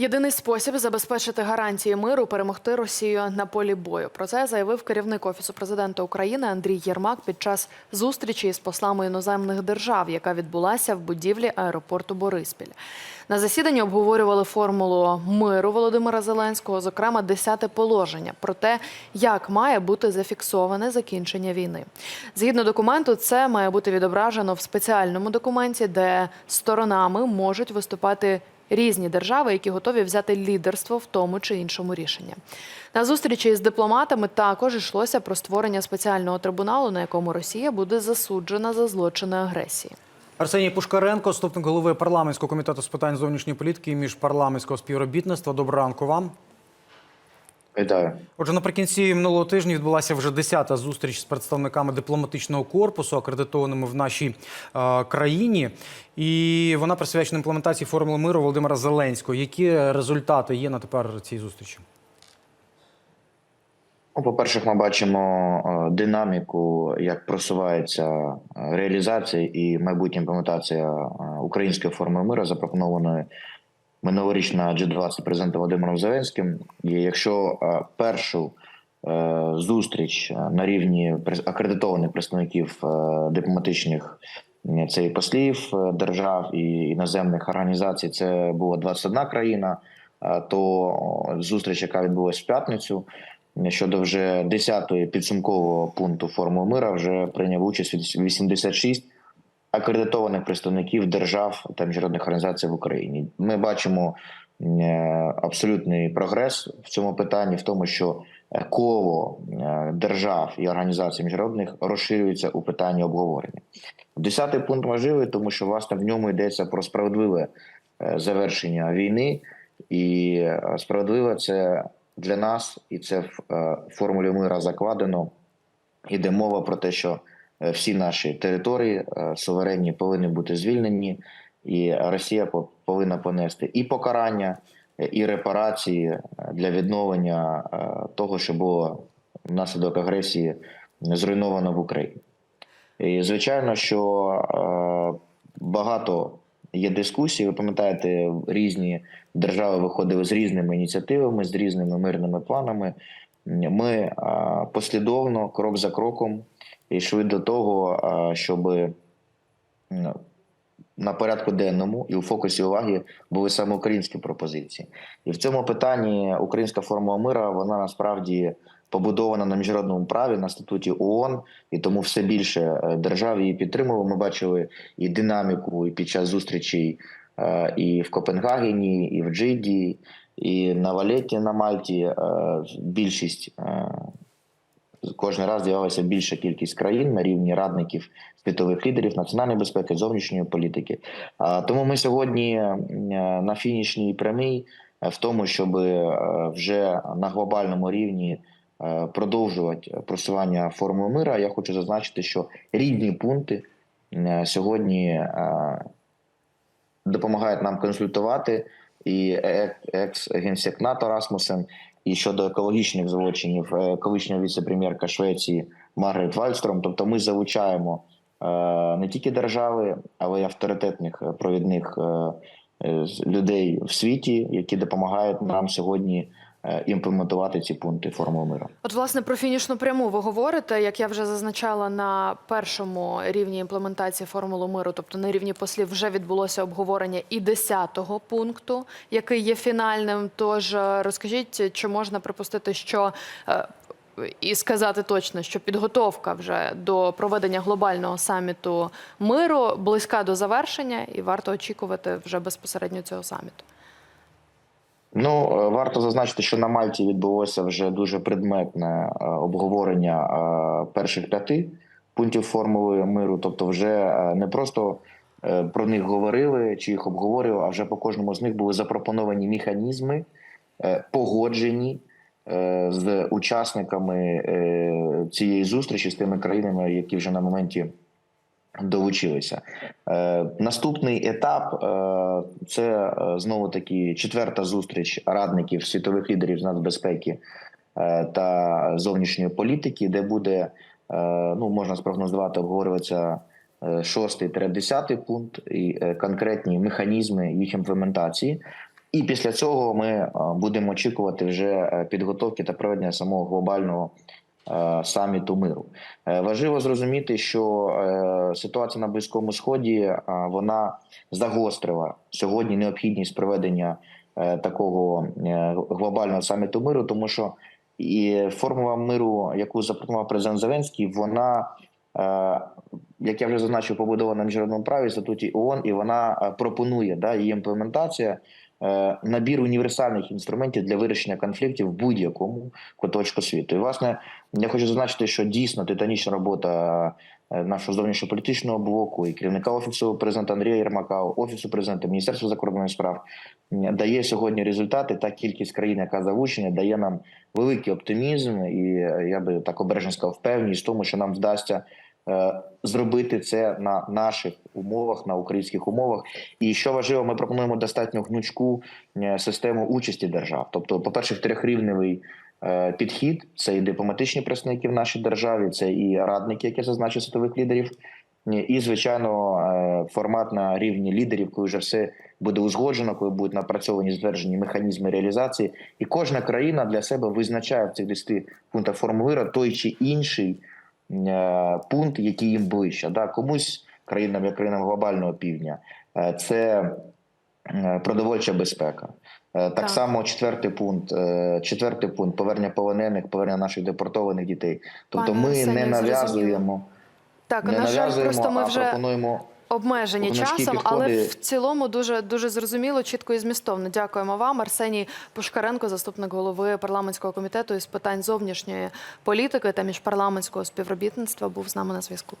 Єдиний спосіб забезпечити гарантії миру перемогти Росію на полі бою. Про це заявив керівник офісу президента України Андрій Єрмак під час зустрічі із послами іноземних держав, яка відбулася в будівлі аеропорту Бориспіль. На засіданні обговорювали формулу миру Володимира Зеленського, зокрема, десяте положення про те, як має бути зафіксоване закінчення війни. Згідно документу, це має бути відображено в спеціальному документі, де сторонами можуть виступати різні держави, які готові взяти лідерство в тому чи іншому рішенні. На зустрічі із дипломатами також йшлося про створення спеціального трибуналу, на якому Росія буде засуджена за злочини агресії. Арсеній Пушкаренко, заступник голови парламентського комітету з питань зовнішньої політики і міжпарламентського співробітництва. Доброго ранку вам. Вітаю. Отже, наприкінці минулого тижня відбулася вже 10-та зустріч з представниками дипломатичного корпусу, акредитованими в нашій е, країні. І вона присвячена імплементації формули миру Володимира Зеленського. Які результати є на тепер цієї зустрічі? Ну, по-перше, ми бачимо е, динаміку, як просувається е, реалізація і майбутня імплементація е, української форми миру, запропонованої минулоріч на G20 президентом Володимиром Зеленським. І якщо е, першу е, зустріч е, на рівні акредитованих представників дипломатичних це і послів держав і іноземних організацій, це була 21 країна, то зустріч, яка відбулася в п'ятницю. Щодо вже 10-ї підсумкового пункту формули мира вже прийняв участь 86 акредитованих представників держав та міжнародних організацій в Україні. Ми бачимо е, абсолютний прогрес в цьому питанні, в тому, що е, коло е, держав і організацій міжнародних розширюється у питанні обговорення. Десятий пункт важливий, тому що власне в ньому йдеться про справедливе завершення війни, і справедливе це для нас, і це в формулі мира закладено. Іде мова про те, що всі наші території е, суверенні повинні бути звільнені, і Росія по- повинна понести і покарання, е, і репарації е, для відновлення е, того, що було внаслідок агресії зруйновано в Україні. І звичайно, що е, багато є дискусій. Ви пам'ятаєте, різні держави виходили з різними ініціативами, з різними мирними планами. Ми е, послідовно, крок за кроком, йшли до того, е, щоб на порядку денному і у фокусі уваги були саме українські пропозиції. І в цьому питанні українська формула мира вона насправді побудована на міжнародному праві на статуті ООН, і тому все більше е, держав її підтримували. Ми бачили і динаміку і під час зустрічей і в Копенгагені, і в Джиді, і на Валеті на Мальті. Е, Більшість е, кожен раз з'явилася більша кількість країн на рівні радників світових лідерів національної безпеки, зовнішньої політики. Тому ми сьогодні е, на фінішній прямій в тому, щоб вже на глобальному рівні продовжувати просування формули мира. Я хочу зазначити, що рідні пункти сьогодні допомагають нам консультувати і е, екс-генсек НАТО Расмусен, і щодо екологічних злочинів, е, колишня віце-прем'єрка Швеції Маргарет Вальстром. Тобто ми залучаємо е, не тільки держави, але й авторитетних е, провідних е, е, людей в світі, які допомагають нам сьогодні е, імплементувати ці пункти формули миру. От, власне, про фінішну пряму ви говорите, як я вже зазначала на першому рівні імплементації формули миру, тобто на рівні послів, вже відбулося обговорення і 10-го пункту, який є фінальним. Тож е, розкажіть, чи можна припустити, що е, і сказати точно, що підготовка вже до проведення глобального саміту миру близька до завершення, і варто очікувати вже безпосередньо цього саміту. Ну е, варто зазначити, що на Мальті відбулося вже дуже предметне е, обговорення е, перших п'яти пунктів формули миру. Тобто, вже не просто про них говорили чи їх обговорювали, а вже по кожному з них були запропоновані механізми, погоджені з учасниками цієї зустрічі з тими країнами, які вже на моменті долучилися. Е, наступний етап е, це е, знову таки четверта зустріч радників світових лідерів з нацбезпеки та зовнішньої політики, де буде ну можна спрогнозувати, обговорюватися е, шостий-десятий пункт і конкретні механізми їх імплементації. І після цього ми будемо очікувати вже підготовки та проведення самого глобального саміту миру. Е, Важливо зрозуміти, що е, ситуація на Близькому Сході е, вона загострила сьогодні необхідність проведення е, такого е, глобального саміту миру, тому що і формула миру, яку запропонував президент Зеленський, вона, е, як я вже зазначив, побудована на міжнародному праві статуті ООН, і вона е, пропонує да, її імплементація. Е, Набір універсальних інструментів для вирішення конфліктів в будь-якому куточку світу. І власне я хочу зазначити, що дійсно титанічна робота е, нашого зовнішньополітичного блоку і керівника офісу президента Андрія Єрмака, офісу президента, міністерства закордонних справ дає сьогодні результати. Та кількість країн, яка залучена, дає нам великий оптимізм, і е, я би так обережно сказав, впевненість в тому, що нам вдасться зробити це на наших умовах, на українських умовах. І що важливо, ми пропонуємо достатньо гнучку е, систему участі держав. Тобто, по перше, трьохрівневий е, підхід це і дипломатичні представники в нашій державі, це і радники, які зазначив світових лідерів. І, звичайно, е, формат на рівні лідерів, коли вже все буде узгоджено, коли будуть напрацьовані затверджені механізми реалізації, і кожна країна для себе визначає в цих 10 пунктах формулира той чи інший е, пункт, який їм ближче. Да? Комусь країнам, як країнам глобального півдня, е, це е, продовольча безпека. Е, Так, Так. само четвертий пункт, е, четвертий пункт повернення полонених, повернення наших депортованих дітей. Тобто Пане ми Арсенію, не нав'язуємо, Так, не на жаль, нав'язуємо, просто ми а вже пропонуємо. Обмежені гнучкі часом, але в цілому дуже дуже зрозуміло, чітко і змістовно. Дякуємо вам. Арсеній Пушкаренко, заступник голови парламентського комітету із питань зовнішньої політики та міжпарламентського співробітництва, був з нами на зв'язку.